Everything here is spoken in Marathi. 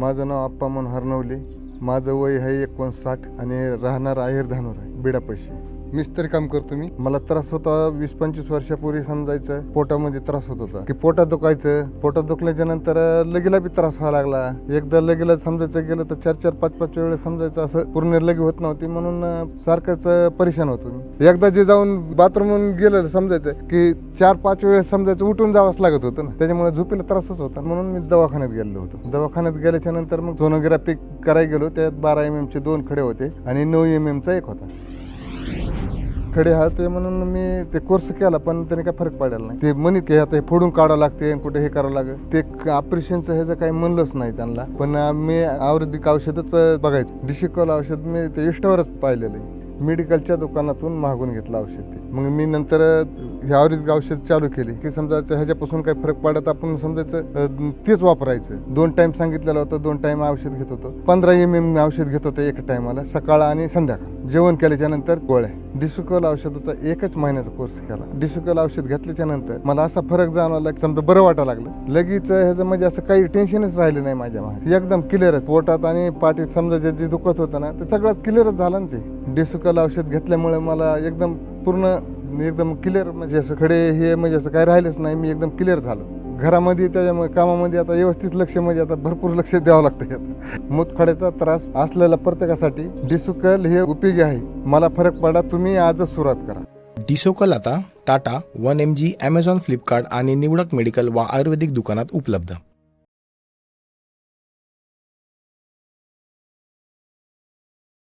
माझं नाव आप्पा म्हणून हरनवले माझं वय आहे एकोणसाठ आणि राहणार आहेर धानोर आहे बिडापाशी मिस्त्री काम करतो मी. मला त्रास होता वीस पंचवीस वर्षापूर्वी समजायचं पोटामध्ये त्रास होत होता. की पोटात दुखायचं पोटात दुखल्याच्या नंतर लगेला बी त्रास व्हायला लागला. एकदा लगेला समजायचं गेलं तर चार चार पाच पाच वेळेस समजायचं असं पूर्ण लगे होत नव्हती म्हणून सारखंच परेशान होतो मी. एकदा जे जाऊन बाथरूम गेलं समजायचं की चार पाच वेळेस समजायचं उठून जावंच लागत होतं ना. त्याच्यामुळे झोपेला त्रासच होता. म्हणून मी दवाखान्यात गेलो होतो. दवाखान्यात गेल्याच्यानंतर मग सोनोग्राफी करायला गेलो. त्यात बारा एम एमचे दोन खडे होते आणि नऊ एम एमचा एक होता. खडे हा ते म्हणून मी ते कोर्स केला पण त्याने काय फरक पडायला नाही. ते म्हणित की आता हे फोडून काढावं लागते आणि कुठे हे करावं लागेल. ते ऑपरेशनचं ह्याचं काही म्हणलंच नाही त्यांना. पण मी आयुर्वेदिक औषधच बघायचं. डिशिकॉल औषध मी ते इष्टावरच पाहिलेलं आहे. मेडिकलच्या दुकानातून मागून घेतलं औषध ते. मग मी नंतर हे आयुर्वेदिक औषध चालू केली की समजायचं ह्याच्यापासून काही फरक पडत आपण समजायचं तेच वापरायचं. दोन टाइम सांगितलेलं होतं दोन टाइम औषध घेत होतो. पंधरा एम एम औषध घेत होतं एका टायमाला सकाळ आणि संध्याकाळ. जेवण केल्याच्यानंतर गोळ्या. डिसुकल औषधाचा एकच महिन्याचा कोर्स केला. डिसुकल औषध घेतल्याच्या नंतर मला असा फरक जाणवला की समजा बरं वाटायला लागलं. लगेच ह्याचं म्हणजे असं काही टेन्शनच राहिलं नाही माझ्या मागे. एकदम क्लिअरच पोटात आणि पाठीत समजा जे जे दुखत होतं ना ते सगळंच क्लिअरच झालं ना ते. डिसुकल औषध घेतल्यामुळे मला एकदम पूर्ण एकदम क्लिअर म्हणजे असं खडे हे म्हणजे असं काही राहिलंच नाही. मी एकदम क्लिअर झालो. घरामध्ये त्याच्यामुळे कामामध्ये आता व्यवस्थित लक्ष म्हणजे आता भरपूर लक्ष द्यावं लागतं यात. मूतखड्याचा त्रास असलेला प्रत्येकासाठी डिसुकल हे उपयोगी आहे. मला फरक पडा तुम्ही आजच सुरुवात करा. डिसोकल आता Tata one M G Amazon Flipkart आणि निवडक मेडिकल वा आयुर्वेदिक दुकानात उपलब्ध.